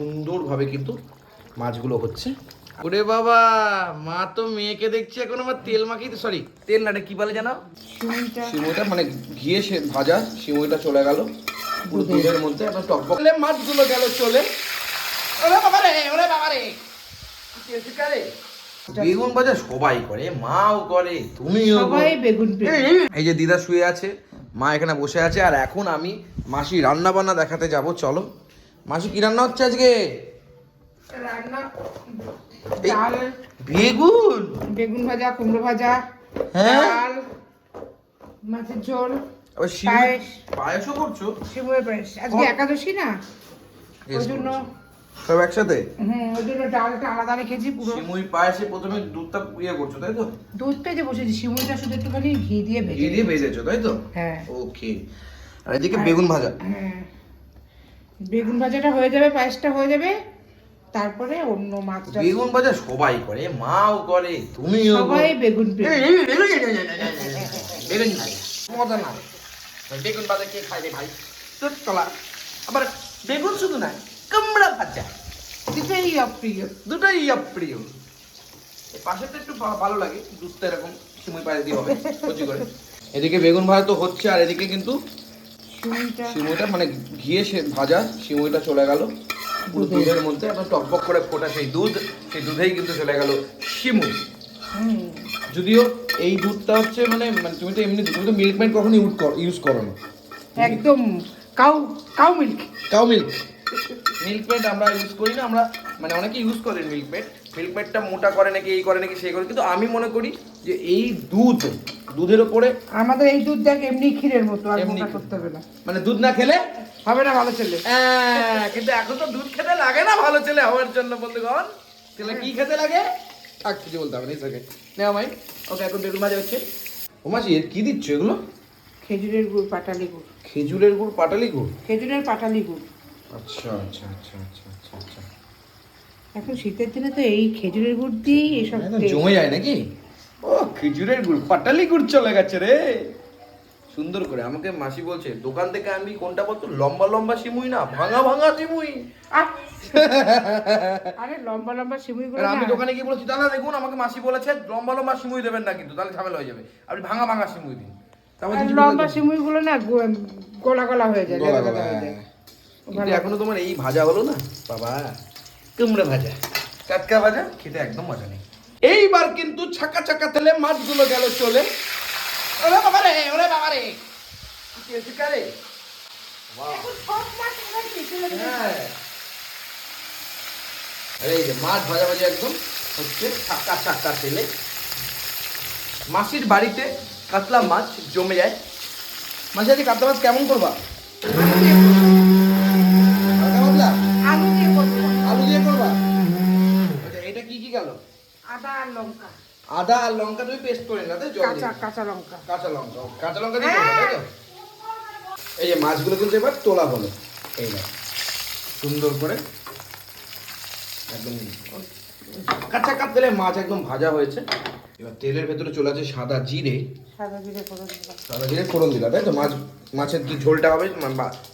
সুন্দরভাবে কিন্তু মাছগুলো হচ্ছে। ওরে বাবা মা তো মেয়েকে দেখছি এখন আমার তেল মাখিয়ে সরি তেল না কি বলে জানো? সিমইটা মানে ঘিয়ে সে ভাজা সিমইটা চলে গেল। পুরো দুধের মধ্যে একদম টকবক তাহলে মাছগুলো গেল চলে। ওরে বাবা রে ওরে বাবা রে। কি হয়েছে বেগুন ভাজা সবাই করে মাও করে তুমিও সবাই বেগুন এই যে দিদা শুয়ে আছে মা এখানে বসে আছে আর এখন আমি মাসি রান্না বান্না দেখাতে যাব চলো। মাসি কি রান্না হচ্ছে আজকে? রান্না ডাল বেগুন। বেগুন ভাজা কুমড়ো ভাজা হ্যাঁ? ডাল মাছের ঝোল আবার শিম পায়েস। পায়েসও করছ? শিমের পায়েস। আজকে একাদশী না? ওই জন্য সব একসাথে? হুম ওই জন্য ডালটা আলাদা রেখেছি পুরো। সিমুই পায়েসে প্রথমে দুধটা ইয়ে করছ তাই তো? দুধটা যে বসেছি শিমুইটা শুধু একটুখানি ঘি দিয়ে ঘি ভেজে দিয়ে ভেজেছো। তাই তো? হ্যাঁ। ওকে আর এদিকে বেগুন ভাজা। হ্যাঁ। বেগুন ভাজাটা হয়ে যাবে পায়েসটা হয়ে যাবে তারপরে অন্য মাছটা বেগুন ভাজা সবাই করে মাও করে তুমিও করো। সবাই বেগুন বেগুন ভাজা মজা না বেগুন ভাজা কে খায় রে ভাই তোর তলা আবার বেগুন শুধু না কুমড়া ভাজা দুটোই অপ্রিয় দুটোই প্রিয় এই পাশেরটা একটু ভালো লাগে দুধটা এরকম সিমুই পায়ে দিয়ে হবে কচি করে এদিকে বেগুন ভাজা তো হচ্ছে আর এদিকে কিন্তু সিমুইটা মানে ঘিয়ে সে ভাজা সিমুইটা চলে গেল। পুরো দুধের। মধ্যে একদম টকবক করে ফোটা সেই দুধ সেই দুধেই কিন্তু চলে গেল সিমুই যদিও এই দুধটা হচ্ছে মানে মানে তুমি তো এমনি তুমি তো মিল্ক মেড কখনো ইউজ করো ইউজ করো না। একদম cow cow milk cow milk milk made আমরা ইউজ করি না আমরা মানে অনেকে ইউজ করেন মিল্ক মেড মিল্ক মেডটা মোটা করে নাকি এই করে নাকি সেই করে কিন্তু আমি মনে করি যে এই দুধ দুধের ওপরে আমাদের এই দুধ দেখ এমনি ক্ষীরের মতো আর মোটা করতে হবে না। মানে দুধ না খেলে? হবে না ভালো ছেলে। হ্যাঁ, কিন্তু এখন তো দুধ খেতে লাগে না ভালো ছেলে হওয়ার জন্য বন্ধুগণ। তাহলে কি খেতে লাগে? থাক কিছু বলতে হবে না ইসকে নেওয়া মাই ওকে এখন বেগুন ভাজা হচ্ছে। ও মাসি এর কি দিচ্ছ এগুলো? খেজুরের গুড় পাটালি গুড়। খেজুরের গুড় পাটালি গুড়? খেজুরের পাটালি গুড়। আচ্ছা আচ্ছা আচ্ছা আচ্ছা আচ্ছা আচ্ছা। এখন শীতের দিনে তো এই খেজুরের গুড় দিয়েই এসব জমে যায় নাকি? ও খেজুরের গুড় পাটালি গুড় চলে গেছে রে। সুন্দর করে আমাকে মাসি বলছে দোকান থেকে আমি কোনটা বলতো? লম্বা লম্বা সিমুই না ভাঙা ভাঙা সিমুই। আরে লম্বা লম্বা সিমুই গুলো আমি দোকানে গিয়ে বলেছি দাদা দেখুন আমাকে মাসি বলেছে লম্বা লম্বা সিমুই দেবেন না কিন্তু তাহলে ঝামেলা হয়ে যাবে। আপনি ভাঙা ভাঙা সিমুই দিন। লম্বা সিমুই গুলো না গো- গোলা গোলা হয়ে যায় গলা গলা, হয়ে। যায়। হ্যাঁ। এখনও তোমার এই ভাজা হলো না? বাবা কুমড়ো ভাজা। টাটকা ভাজা? খেতে একদম মজা নেই। এইবার কিন্তু ছাকা ছাকা তেলে মাছগুলো গেল চলে। ওরে বাবা রে ওরে বাবা রে হয়। এই যে মাছ ভাজা ভাজা একদম হচ্ছে ছাকা ছাকা তেলে। মাসির বাড়িতে কাতলা মাছ জমে যায়। মাসি আজকে কাতলা মাছ কেমন করবা? আলু দিয়ে করব। আলু দিয়ে করবা? আচ্ছা, এটা কি কি গেল? আদা আর লঙ্কা। আদা আর লঙ্কা তুমি পেস্ট করে নিলাতে জল কাঁচা কাঁচা লঙ্কা। কাঁচা লঙ্কা কাঁচা লঙ্কা দিয়ে করবা, তাই তো? এই যে মাছগুলো কিন্তু এবার তোলা হলো। এই না সুন্দর করে একদম কাঁচা কাপ তেলে মাছ একদম ভাজা হয়েছে। এবার তেলের ভেতরে চলে আছে সাদা জিরে। সাদা জিরে করে দিলাম। সাদা জিরে ফোড়ন দিলা তাই তো? মাছ মাছের যে ঝোলটা হবে?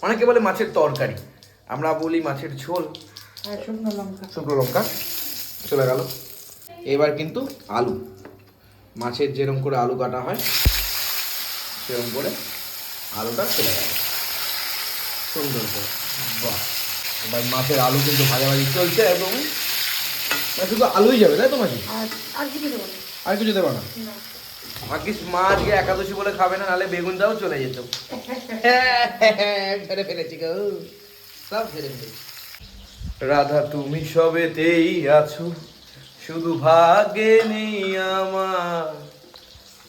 অনেকে বলে মাছের তরকারি। আমরা বলি মাছের ঝোল। আর শুকনো লঙ্কা। শুকনো লঙ্কা চলে গেল। এবার কিন্তু আলু। মাছের যেরকম করে আলু কাটা হয় সেরকম করে আলুটা চলে গেল সুন্দর করে। বাহ! এবার মাছের আলু কিন্তু ভাজাভাজি চলছে একদম মানে শুধু আলুই যাবে তাই তো মাছি আর কিছু দেবো না। ভাগ্যিস মা আজকে একাদশী বলে খাবে না নাহলে বেগুনটাও চলে যেত। ফেরে ফেলেছি গো। সব ফেরে ফেলেছি। রাধা তুমি সবেতেই আছো। শুধু ভাগ্যে নেই আমার।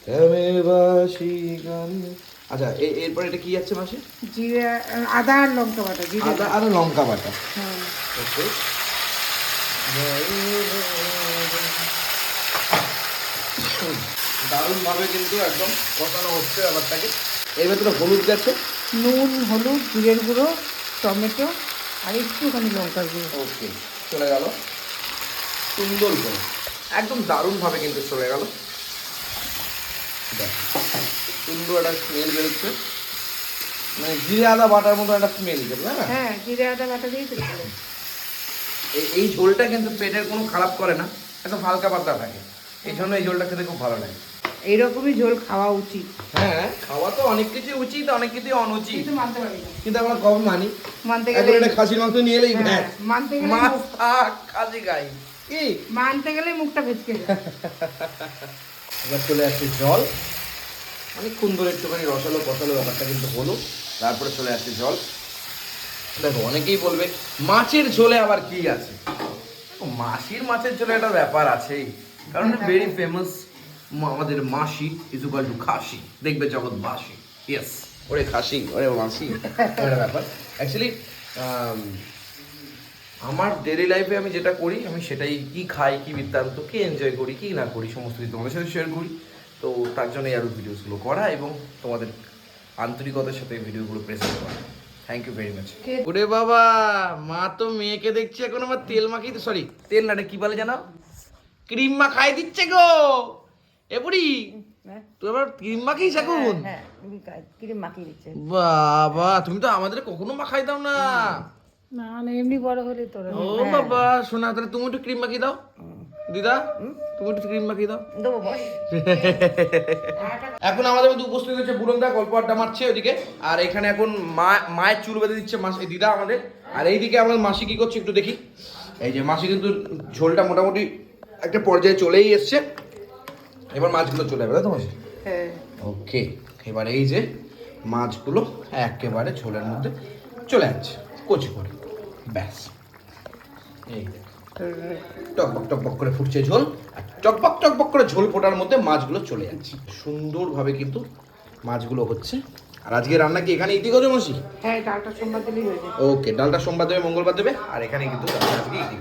প্রেমের বাসি গান। আচ্ছা এ- এরপর এটা কি যাচ্ছে মাসে? জিরে আদা আর লঙ্কা বাটা জিরে আদা আর লঙ্কা বাটা। হ্যাঁ। ওকে। দারুণ ভাবে কিন্তু একদম কষানো হচ্ছে ব্যাপারটাকে এর ভেতরে হলুদ গেছে নুন হলুদ জিরের গুঁড়ো টমেটো আর একটুখানি লঙ্কার গুঁড়ো। ওকে চলে গেল। সুন্দর করে। একদম দারুণ ভাবে কিন্তু চলে গেল। সুন্দর একটা স্মেল বেরোচ্ছে। মানে জিরে আদা বাটার মতো একটা স্মেল না? হ্যাঁ জিরে আদা বাটা ভালো। এই- এই ঝোলটা কিন্তু পেটের কোনো খারাপ করে না একদম হালকা পাতলা থাকে। এই জন্য এই ঝোলটা খেতে খুব ভালো লাগে। এইরকমই ঝোল খাওয়া উচিত। হ্যাঁ খাওয়া তো অনেক কিছু উচিত অনেক কিছু অনুচিত। কিন্তু মানতে পারি না। কিন্তু আমরা কম মানি। মানতে গেলে এটা খাসির মাংস নিয়ে এলেই হ্যাঁ, মানতে গেলে মাছ খাসি গাই কি? মানতে গেলে মুখটা যায়। এবার চলে আসছে জল। অনেকক্ষণ ধরে একটুখানি রসালো কষালো ব্যাপারটা কিন্তু হলো তারপরে চলে আসছে জল। দেখো অনেকেই বলবে মাছের ঝোলে আবার কি আছে? মাসির মাছের ঝোলে একটা ব্যাপার আছেই। কারণ ভেরি ফেমাস আমাদের মাসি ইজ ইকুয়াল টু খাসি। দেখবে জগৎ বাসি। ইয়েস ওরে খাসি ওরে মাসি একটা ব্যাপার। অ্যাকচুয়ালি আমার ডেলি লাইফে আমি যেটা করি আমি সেটাই কি খাই কি বৃত্তান্ত কি এনজয় করি কি না করি সমস্ত কিছু তোমাদের সাথে শেয়ার করি। তো তার জন্যই আরও ভিডিওসগুলো করা এবং তোমাদের আন্তরিকতার সাথে ভিডিওগুলো প্রেজেন্ট করা। থ্যাংক ইউ ভেরি মাচ ওরে বাবা মা তো মেয়েকে দেখছি এখন আমার তেল মাখিয়ে সরি তেল না রে, কি বলে জানো? ক্রিম মা মাখাই দিচ্ছে গো। এ বুড়ি হ্যাঁ? তুই আবার ক্রিম মাখিস এখন? হ্যাঁ ক্রিম মাখিয়ে দিচ্ছে। বাবা তুমি তো আমাদের কখনো মাখাই দাও না। না না এমনি বড় হলে তোর ও বাবা শোনা তাহলে তুমি একটু ক্রিম মাখিয়ে দাও। দিদা তুমি একটু ক্রিম মাখিয়ে দাও। দেবো বস। এখন আমাদের মধ্যে উপস্থিত হচ্ছে বুড়ংদা গল্প আড্ডা মারছে ওদিকে আর এখানে এখন মা মায়ের চুল বেঁধে দিচ্ছে মাসি দিদা আমাদের। আর এইদিকে আমাদের মাসি কি করছে একটু দেখি। এই যে মাসি কিন্তু ঝোলটা মোটামুটি একটা পর্যায়ে চলেই এসছে। এবার মাছগুলো চলে যাবে তাই তো মাসি? হ্যাঁ। ওকে এবার এই যে মাছগুলো একেবারে ঝোলের মধ্যে চলে যাচ্ছে কচি করে। ব্যাস। এই টকবক টকবক করে ফুটছে ঝোল আর টকবক টকবক করে ঝোল ফোটার মধ্যে মাছগুলো চলে যাচ্ছে। সুন্দরভাবে কিন্তু মাছগুলো হচ্ছে। আর আজকে রান্না কি এখানে ইতি করছ মশি হ্যাঁ ডালটা সোমবার দিলেই হয়ে ওকে ডালটা সোমবার দেবে মঙ্গলবার দেবে আর এখানে কিন্তু আজকে ইতি